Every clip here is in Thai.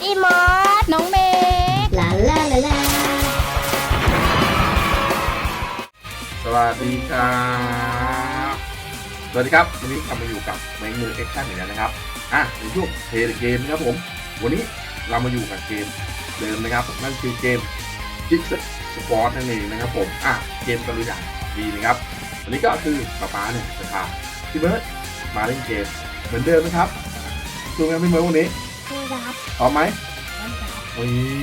พี่มอสน้องเมย์ลาลาลาลาสวัสดีครับ สวัสดีครับ วันนี้กลับมาอยู่กับแมงมือแอคชั่นอีกแล้วนะครับ อะในช่วงเพลย์เกมนะครับผม วันนี้เรามาอยู่กับเกมเดิมนะครับ นั่นคือเกมจิกสปอร์ตนั่นเองนะครับผม อะ เกมตัวอย่างดีนะครับ วันนี้ก็คือป๊าป๊าเนี่ยจะพาพี่เบิร์ดมาเล่นเกมเหมือนเดิมนะครับดูกันพี่เบิร์ดวันนี้ พี่รับพร้อมไหมรับวันนี้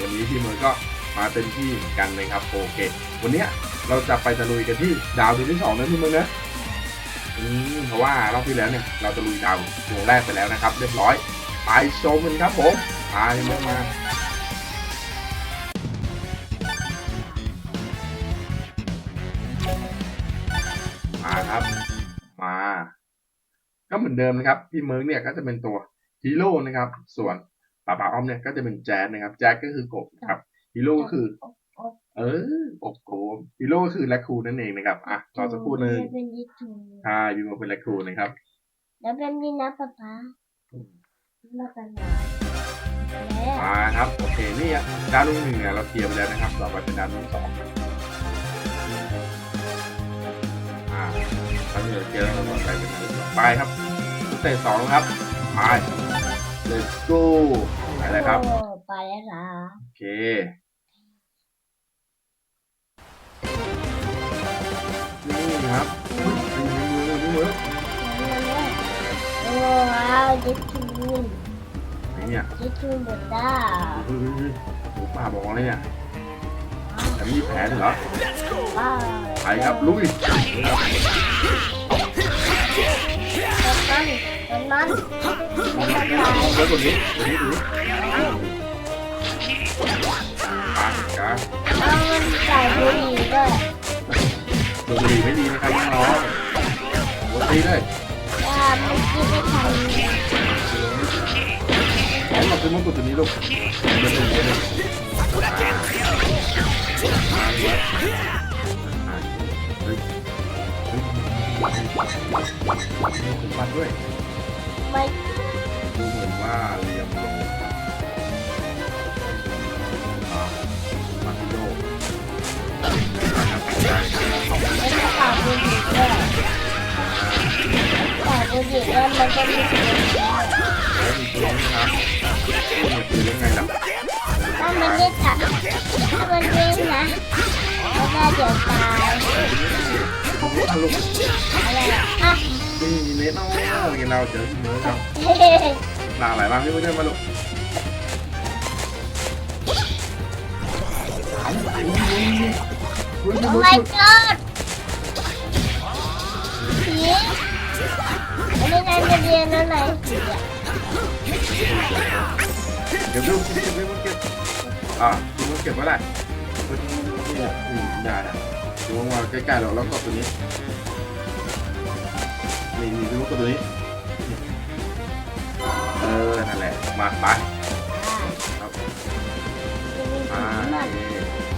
วันนี้พี่เมิร์ดก็มาเต็มที่เหมือนกันนะครับโอเค วันเนี้ยเราจะไปตะลุยกันที่ดาวดวงที่สองนะพี่เมิร์ดนะอืมเพราะว่ารอบที่แล้วเนี่ยเราตะลุยดาวดวงแรกไปแล้วนะครับ เรียบร้อยไปชมกันครับผมไปพี่เมิร์ดมามาครับ มา ก็เหมือนเดิมนะครับ พี่เมิร์กเนี่ยก็จะเป็นตัว ฮีโร่นะครับ ส่วนป่าป่าออมเนี่ยก็จะเป็นแจ๊ดนะครับ แจ๊ดก็คือกบนะครับ ฮีโร่ก็คือ เออกบโกบฮีโร่ก็คือแรคคูนนั่นเองนะครับ อะรอสักครู่หนึ่งเป็นยิทูใช่ยูโมเป็นแรคคูนนะครับ แล้วเป็นนี่นะป๊าป๊ามากันหน่อยแล้วมาครับ โอเค นี่อะดาวดวงหนึ่งเนี่ยเราเคลียร์ไปแล้วนะครับ ต่อไปเป็นดาวดวงสองอ่าตอนนี้เราเคลียร์แล้วเราต่อไปเป็นดาวดวงสองไปครับสเตจสองครับไป let's go ไปเลยครับโอ้ไปแล้วเหรอโอเค นี่ครับอุ๊ยเป็นมือมือมือโอ้ว้าวยิทูนไอ้เนี่ยยิทูนเบต้าเฮ้ยเฮ้ยหมูป่าบอกเลยเนี่ยแต่ไม่มีแผลเหรอ ว้าวไปครับลุย มันเจอตัวนี้ตัวนี้ตัวนี้ปาจ้าเอามันใส่บุหรี่ด้วยตัวดีไม่ดีนะครับน้องหัวตีเลยอ่ามันกินไม่ทันแอนเราเป็นมงกุฎตัวนี้ลูกเดินตรงนี้เลยมาเลยเฮ้ยเฮ้ยถึงปันด้วยไม่ ดูเหมือนว่าเรียมลงมาติโดไม่ได้เป่าบุหรี่ด้วยเป่าบุหรี่แล้วมันก็มีเสียงแล้วมีตัวนี้ครับมันคือยังไงล่ะถ้ามันไม่ถักถ้ามันวิ่งนะแล้วก็เดี๋ยวตายอะไรอะนี่เน็ตเอาเงินเราเจอที่มือครับ เฮ้ยลาหลายบ้างพี่เพื่อนมาลูกเอาโอ้ my god ผีอันนี้นายจะเรียนอะไรผีอะเก็บดูเก็บดูเก็บอะดูมันเก็บไว้ได้เนี่ยอืมได้นะดูมาใกล้ๆเราแล้วกดตัวนี้นี่นี่ดูกดตัวนี้ เออ นั่นแหละ มาไปครับมามัน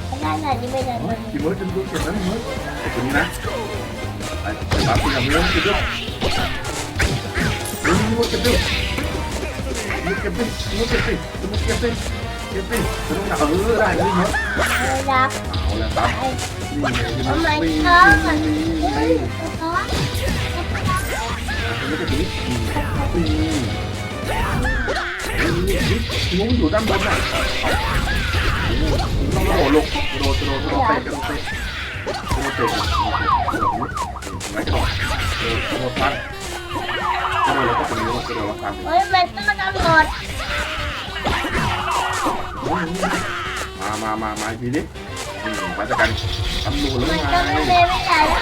เอ้ไม่ได้หน่อยนี่ไม่ได้เลเฮ้ยยพี่เมิร์ดจะดูเก็บแล้วพี่เมิร์ดไอ้ตัวนี้นะไอ้ตัวนี้พี่เมิร์ดเก็บด้วยพี่เมิร์ดเก็บด้วยพี่เก็บด้วยพี่เมิร์ดเก็บด้วยพี่เมิร์ดเก็บด้วยเก็บด้วยจะต้องหนักเออได้พี่เมิร์ดไม่รับเอาแล้วครับไอ้นี่ไงพี่โอ้เมิร์ด my นี่ god นี่เฮ้ยมิร์ดเก็บตัวนี้นี่นี่พี่ มุ้งอยู่ด้านบนน่ะต้องโดดลงโดดโดดโดดเตะกระโดดเตะโดดเตะกระโดดเตะกระโดดไม่กระโดดเออกระโดดตั้งกระโดดแล้วก็ตรงนี้กระโดดตั้งเฮ้ยมันต้องตำรวจมามามามาอีกทีนี้มาจากกันตำรวจแล้วมันไงก็ไม่เลยไม่ได้แล้ว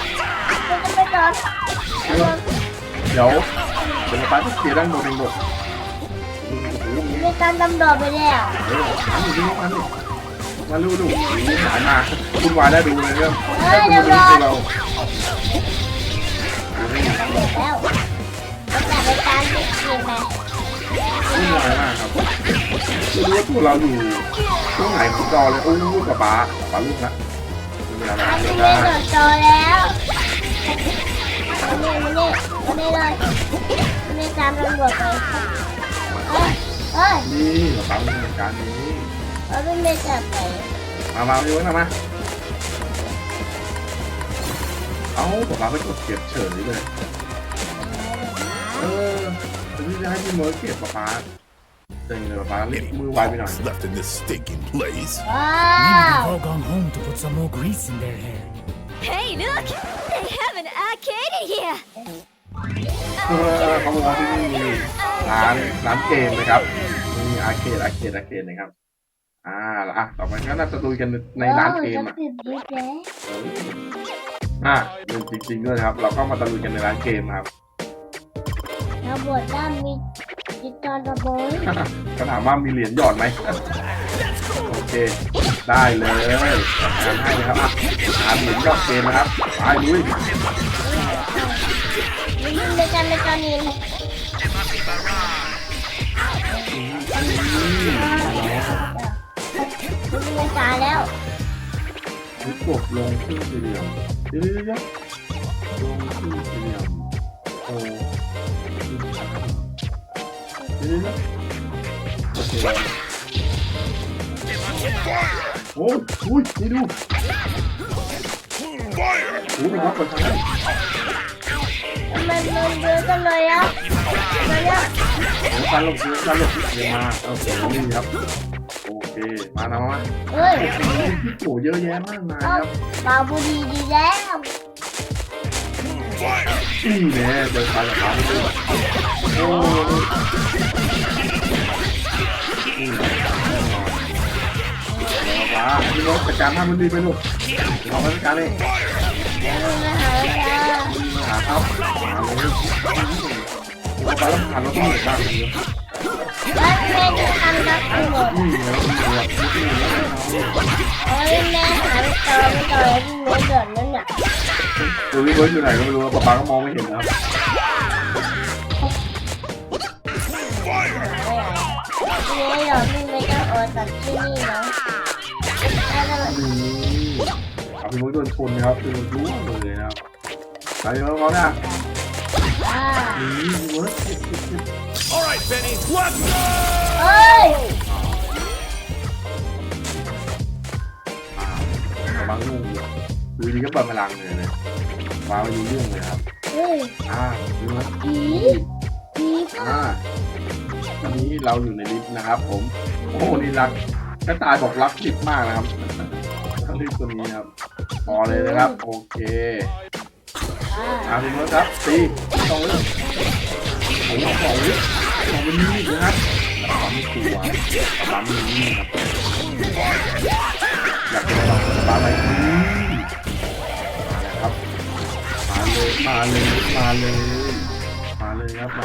มันก็ไม่โดนเดี๋ยวเดี๋ยวป้าจะเคลียร์ด้านบนเองหมด โหมีการตำรวจไปแล้วเออมาดูดิมาดูมาดูดูสายมาคุณวายได้ดูเลยเรื่องเฮ้ยตำดูวจเราแล้วมันจะไปตามที่ทีมไปคุณวายมากครับไม่รู้ว่าตัวเราอยู่ตรงไหนของจอเลยโอ้ยป้าป้าป้าลูกละเวลาอันเดี๋นี้วไม่ได้โดนโตแล้วอันนี้มันนี่มันนี่เลยมันนี่ตามตำรวจไป เฮ้ยเฮ้ยนี่ป้าการนี้เอาพี่เมย์จับไปมามาพี่เวิร์ดมามาเอ้าป๊าป๊าไปกดเก็บเฉยเลย เออพี่จะให้พี่เวิร์ดเก็บป๊าป๊าเจ๋งเลยป๊าป๊ารีบมือไวไปหน่อย What's left in this stinking place? ว้า Maybe ว they've all gone home to put some more grease in their hair. Hey, look! They have an arcade in here! เออเขาบอกว่าที่นี่มีร้านร้านเกมนะครับมีอาร์เคดอาร์เคดอาร์เคดนะครับ อ่าแล้วอะต่อไปก็น่าจะดูกันในร้านเกมว้วอะจะปิดดิสแล้วอะเรื่องจริงๆด้วยนะครับ เราก็มาตะลุยกันในร้านเกมนะครับแล้วบทด้านมีจิตตอนระเบยก็ถามว่ามีเหรียญหยอดไหมโอเค ได้เลยงานให้นะครับอะหาเหรียญหยอดเกมนะครับไปลุย นี่ในการในการนี้คุณเป็นตาแล้วลุกกบลงครึ่งสี่เหลี่ยมเดี๋ยวเดี๋ยวเดี๋ยวลงครึ่งสี่เหลี่ยมโอ้เดี๋ยวเดี๋ยวเดี๋ยวโอเคโอ้ยอุ้ยนี่ดูโอ้ยเป็นรับคนทั้งนั้น มันมันเยอะจังเลยอะมาแล้วเดี๋ยวการลบเดี๋ยวการหลบเดี๋ยวมาโอเคนี่ครับ โอเค มานะมาเฮ้ยพี่โกเยอะแยะมากมายครับบาบูดีดีแล้วนี่แน่เดินไปกับเขาโอ้นี่เอาละพี่รถจัดการท่ามันดีไปลูกเราไปจัดการเองมึงมาหาแล้วมา หาเขามาเลยโอ้ไปแล้วผ่านเราต้องเหนื่อยบ้างแล้วแม่จะทำดักคุณหมแล้วตำรวจนี่แล้เอ้ยแม่หาไปต่อไปต่อที่เนื้อเดือนั่นน่ะดูพี่เบิร์อยู่ไหนก็ไม่รู้ป๊าป๊าก็มองไม่เห็นนะครับทีนี้เราพี่ไม่ต้องออกจากที่นี่นะแล้วเรานี่เอา พี่เบิร์ดโดนชนนะครับคือรู้เลยนะครับไปพี่เบิร์ดพร้อมนะอ่านี่พี่เบิร์ด All right, Benny, let's go! เอ้ยอ่าบางลูกดูดีก็เปิดพลังเลยนะว้าวอยู่เรื่องเลยครับเฮ้ยอ่าดูนะผีผีป่ะอ่าตอนนี้เราอยู่ในลิฟต์นะครับ ผม โอ้นี่รักกระต่ายบอกรักลิฟต์มากนะครับลิฟต์ตัวนี้ครับพ อเลยนะครับ โอเคอ่าอ่าพี่เบิร์ดครับตีสองเรื่องโอ้โหสองเรื่องสองเป็นมีดนะครับความไม่กลัวความไม่มีดครับอยากจะลองปลาไหมอืมมาแล้วครับมาเลยมาเลยมาเลยมาเลยครับมา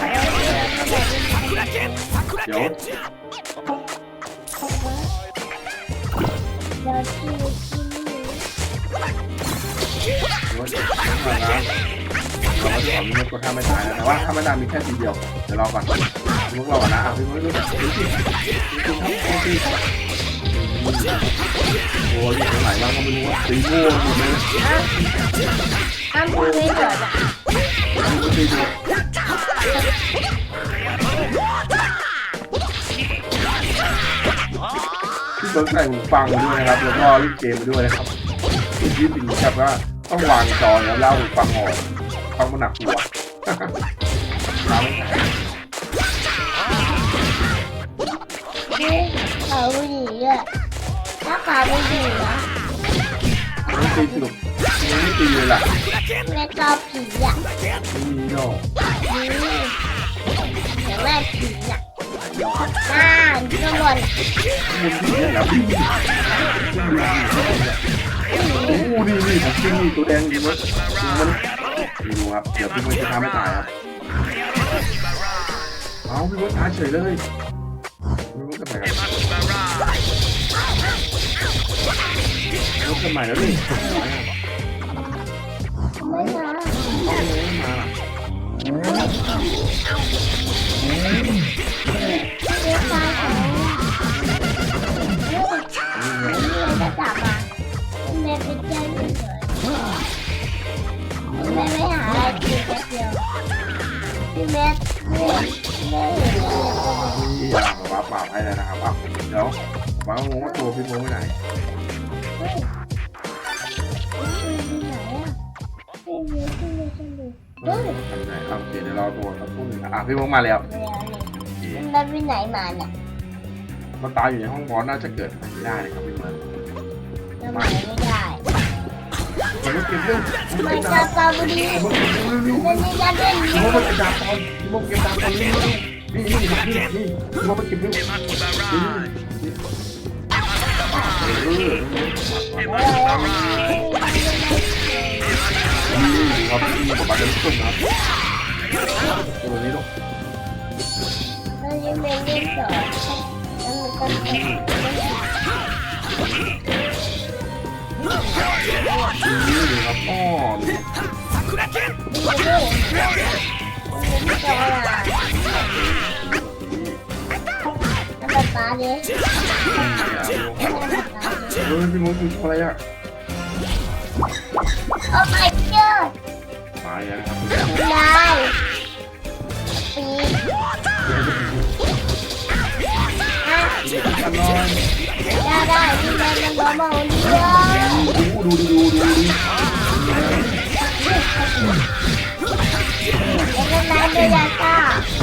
เดี๋ยวเราที่ที่ นี่เดี๋ยวมานะเราก็จะขอมีเงินกดท่าไม่ตายนะแต่ว่าถ้าไม่ตายมีแค่ทีเดียวเดี๋ยวรอก่อนมุกรอก่อนนะอะพี่มุกดูดูสิดูสิครับดูสิโอ้ยอยู่ตรงไหนบ้างก็ไม่รู้ว่าตีโง่หมดเลยนะห้ามพูดไม่เดือดอะดูสิดูพี่เบิร์ดใส่หูฟังด้วยนะครับแล้วก็เล่นเกมด้วยนะครับ ที่จริงๆครับว่าต้องวางจอแล้วเล่าหูฟังออกฟังมันหนักหัวเราไม่แข็งนี่เขาหนีอะถ้าขาไม่ดีนะไม่ตีสนุกยังไม่ตีเลยล่ะแม่ชอบผีอะไม่มีหรอกนี่เดี๋ยวแม่ผีอะอ่าข้างบนมันผีเนี่ยนะพี่ โอ้โหนี่นี่ผมกินนี่ตัวแดงดีมั้ยมันไม่รู้ครับเดี๋ยวพี่มันจะทำให้ตายครับเอาพี่มันตายเฉยเลยพี่มันก็ตายครับรถกันใหม่แล้วนี่ไม่มาเอาเลยมา แม่ไม่หาอะไรกินแค่เดียวพี่แม่แม่แม่เห็นเลยที่อยากมาปราบให้เลยนะครับอะเดี๋ยววางงงว่าตัวพี่โมไปไหนเฮ้ยเฮ้ยอยู่ไหนอะเฮ้ยอยู่ที่ไหนฉันดูเออทำไหนเอาโอเคเดี๋ยวรอตัวสักครู่หนึงนะอะพี่โมมาแล้วไม่เอาเลยโอเคมันไปไหนมาเนี่ยมันตายอยู่ในห้องบอสน่าจะเกิดอะไรไม่ได้นะครับพี่เมิร์ทำไมไม่ได้ มันไม่เก็บเลืองมันมัเก็นบจะดาบตาบุรีมันเก็บเรื่องเร็วมันจะเล่นพี่โมมันเก็บดาบตอนพี่โมเก็บดาบตอนนี้นี่นี่นี่นี่นี่พี่โมมันเก็บเรื่องนี่นี่เออนี่ครับนี่ผมมาเดินต้นนะตัวนี้ลูกมันจะเป็นเล่นสอแล้วมันก็ เป็นนี่ดูครับอ้อนี่มันจะเป็นตัวอะไรแล้วป๊าป๊าเนี่ยเฮ้ยพี่มดดูอะไรอะโอ้ my god ตายแล้วครับได้ปีอะ อันนอน ได้ได้ที่มันมันร้อมาคนเดียวดูดูดูดูดูแล้วก็น้ำด้วยยาต้า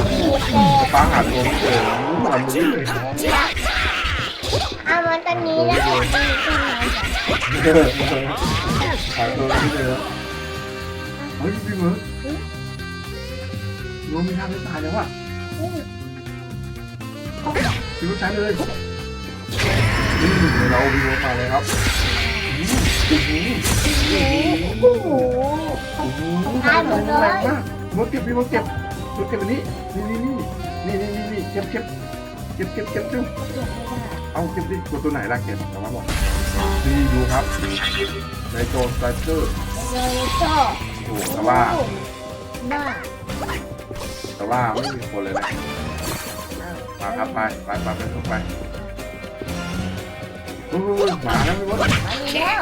มีเศษป้าหาตัวไม่เจอทำมือเอามันตอนนี้แล้วหาตัวไม่เจอเฮ้ยพี่มดรู้ม่ทันไม่ตายแล้วอะพี่มดใช้เลย เราพี่มดมาเลยครับอืมโอ้โหโอ้โหแรงมากมดเก็บพี่มดเก็บมดเก็บอันนี้นี่นี่นี่นี่นี่นี่เก็บเก็บเก็บเก็บเก็บเร็วเอาเก็บดิตัวตัวไหนล่ะเก็บแต่ว่าบอกนี่ดูครับในโจนสไตรเกอร์โดนโซ่โอ้โหแต่ว่าบ้าแต่ว่าไม่มีคนเลยนะมาครับไปไปไปไปไปไปโอ้ยมาแล้วพี่มดมาดีแล้ว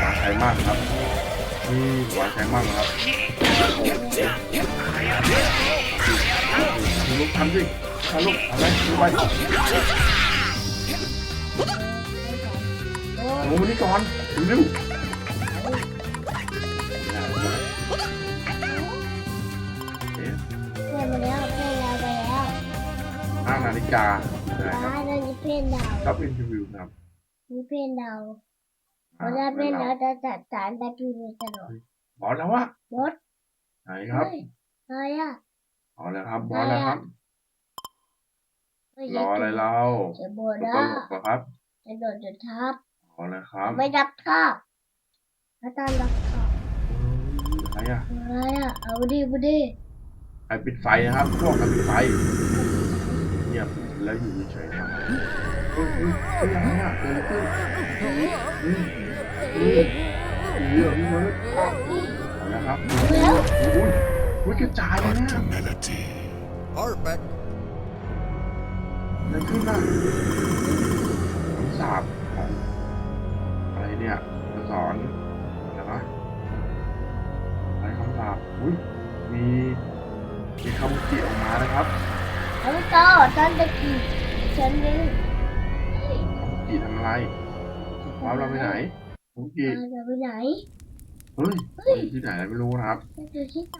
หวานใจมากครับนี่หวานใจมากครับลูกทำสิทำลูกอะไรดูไปโอ้โอ้นี่ก่อนเนาฬิกานะครับอ่านั่นเพื่อนเรารับอินเทอร์วิวครับนี่เพื่อนเราเพราะว่าเพื่อนเราจะจัดสารตะกี้มีตลอดบอสแล้ววะรถไหนครับเฮ้ยอะไรอะบอสแล้วครับบอสแล้วครับเฮ้ยรออะไรเราจะโบตด้าลกเหรอครับจะโดดจะทับบอสแล้วครับไม่รับทับถ้าตอนรับทับอะไรอะอะไรอะเอาดิบุดิไอปิดไฟนะครับพวกกันปิดไฟเงียบแล้วอยู่เฉยๆครับเฮ้ยเฮ้ยเฮ้ยอะไรอะเกิดอะไรขึ้นเฮ้ยเฮ้ยเฮ้ยเฮ้ยพี่เบิร์ดเอาละครับอุ้ยอุ้ยกระจายเลยเนี่ย Humility. Perfect. นั่นขึ้นน่ะคำสาบของอะไรเนี่ยมาสอนอะไรวะอะไรคำสาบอุ้ยมีมีคำกิออกมานะครับ ทั้งโตตอนตะกี้ฉันนึงคำกิทำอะไรว้าวเราไปไหนคำกิเราจะไปไหน เฮ้ยมันอยู่ที่ไหนไม่รู้นะครับจะอยู่ที่ไหน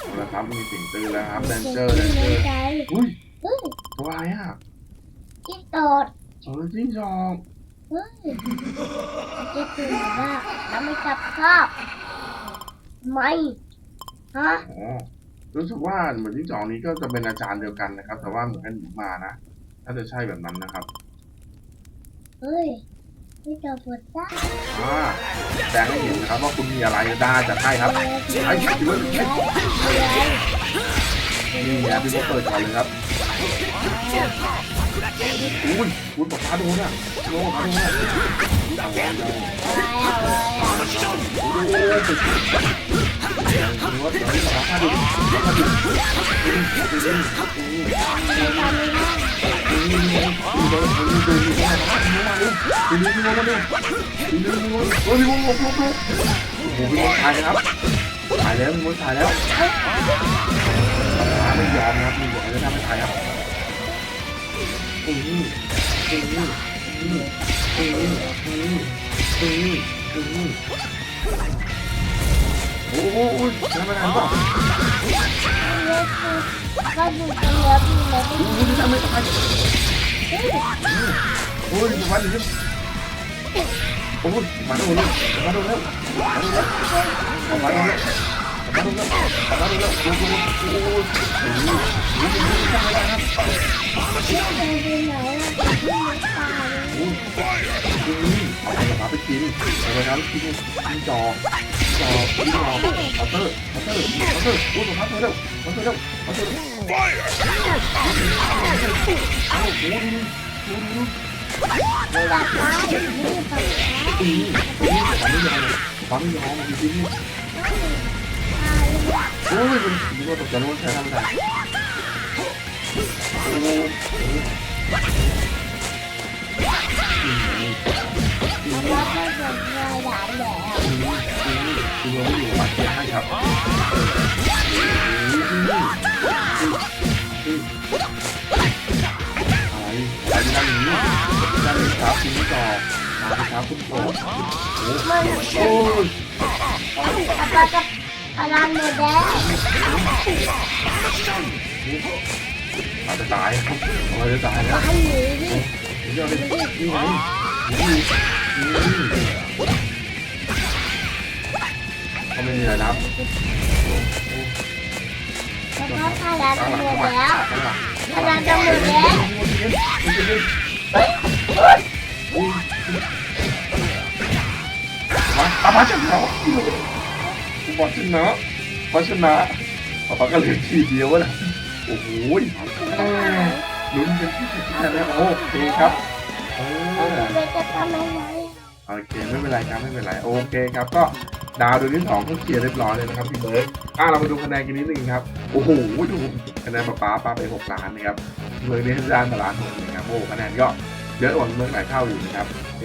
เอาละครับมีสิ่งตื้อแล้วครับแดนเจอร์ที่แดนเจอร์ใจอุ้ยเฮ้ยตัวอะไรอะที่โตดเออจิ้งจอกเฮ้ยจะตื่นว่าแล้วไม่จับภาพ ไม่ฮะอ๋อรู้สึกว่าเหมือนจิ้งจอกนี้ก็จะเป็นอาจารย์เดียวกันนะครับ แต่ว่าเหมือนกันหนีมานะน่าจะใช่แบบนั้นนะครับเฮ้ยไม่จับปวดซ่าอ่าแสดงให้เห็นนะครับว่าคุณมีอะไรได้จะให้ครับไอ้ที่ว่านี่ไงพี่ก็เปิดก่อนเลยครับ อุ้ยอุ้ยปากกาโดนอะโดนปากกาโดนอะโอ้โหสุดถือว่าเดี๋ยวนี้ปากกาดุปากกาดุตายแล้วตายแล้วมันตายแล้วไม่ยอมครับไม่ยอมแล้วนะไม่ตายครับ 오오오 장난한다 우리 담을 똑같이 오이 많이 좀 오이 많이 오네 많이 오네 많이 오네 많이 오네 ชิ้นนี้วดูางไปกับอืาไปกินเอาไปน้ำกินกินจอจอกจอเอาเตอร์เอาเตอร์เอาเตอร์อุ้ยมาเอร์เร็มาร์เร็มาร์เไฟเอาโอ้ดูดูดูเลยล่ะอืมอืไม่ยอมไม่จริง 오늘 좀 누가 더 변호를 잘 한다. 아빠 아빠 พลังหมดแล้วอาจจะตายอาจจะตายแล้วตายหนีดิเดี๋ยวเดี๋ยวนี่ไงเขาไม่มีอะไรรับแล้วพลังจะหมดแล้วพลังจะหมดแล้วมาตามมาจังเรา อร์ชนะฟอร์ชนะเขาก็เหลือทีเดียวนะโอ้โหลุ้นกันที่สุดแล้วโอเคครับโอ้จะทำอะไโอเคไม่เป็นไรครับไม่เป็นไรโอเคครับก็ดาวดวงที่สองก็เคลียร์เรียบร้อยเลยนะครับพี่เบิร์ดอะเรามาดูคะแนนกันนิดนึงครับ โอ้โหดูคะแนนป้าป้าป้าไปหกล้านนะครับเมืองนี้ได้านมาล้านหนึ่งนะครับโอ้คะแนนก็เยอะกว่าเมืองหลายเท่าอยู่นะครับโอเค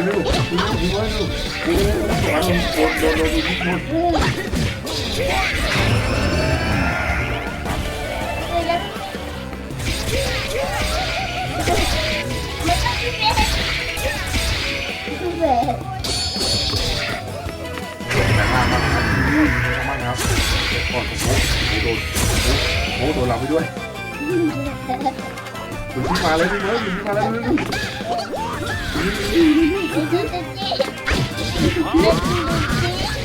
Primeiro, primeiro, primeiro. Còn bố, bố đồ, bố đồ làm đi đuôi. ดนโอ้นเราไปด้วยมาเลยพี่เบิร์ดคุณที่มาแล้วนี่จิ๊จิ๊จิ๊จิ๊จิ๊จิ๊จิ๊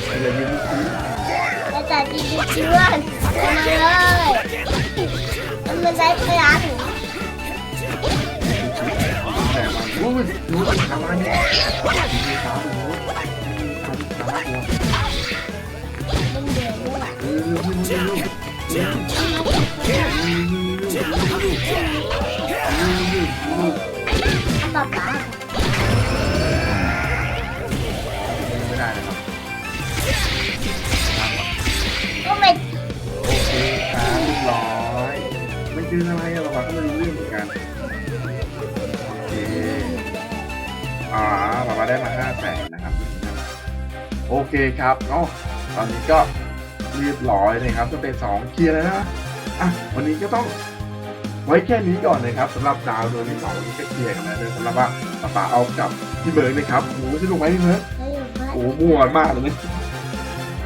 อย่ายืนที่แล้วแต่จิ๊จิ๊จิ๊วันมาเลยมันมันได้พลังแต่มาโอ้ยรู้ทำอะไรเนี่ยมีขาหนูขาขาหัวมันเดือดด้วย ได้มาห้าแสนนะครับ โอเคครับเนาะตอนนี้ก็เรียบร้อยนะครับสเตจสองเคลียร์แล้วนะอะวันนี้ก็ต้องไว้แค่นี้ก่อนนะครับสำหรับดาวดวงที่สองวันนี้ก็เคลียร์กันแล้วนะสำหรับว่าป้าป๋าเอากับพี่เบิร์ดนะครับโอ้โหสนุกไหมพี่เบิร์ดไม่อยู่บ้านโอ้มั่วมากเลย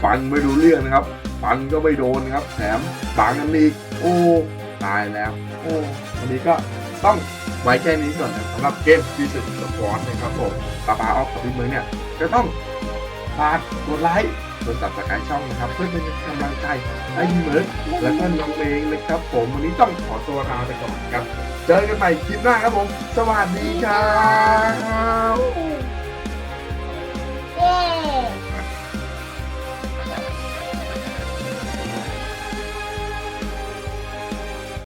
ฟังไม่รู้เรื่องนะครับฟังก็ไม่โดนนะครับ แถมบางกันอีกโอ้ตายแล้ว โอ้วันนี้ก็ต้อง ไว้แค่นี้ก่อนนะสำหรับเกมฟิสิกส์สปอร์ตนะครับผมปาปาออฟของพี่เมย์เนี่ยจะต้องฝากกดไลค์กดติดต่ครต์ช่องนะครับ เพื่อเป็นกำลังใจให้พี่เมย์และก็น้องเมงนะครับผมวันนี้ต้องขอตัวลาไปก่อนครับ เจอกันใหม่คลิปหน้าครับผม สวัสดีครับ Yeah.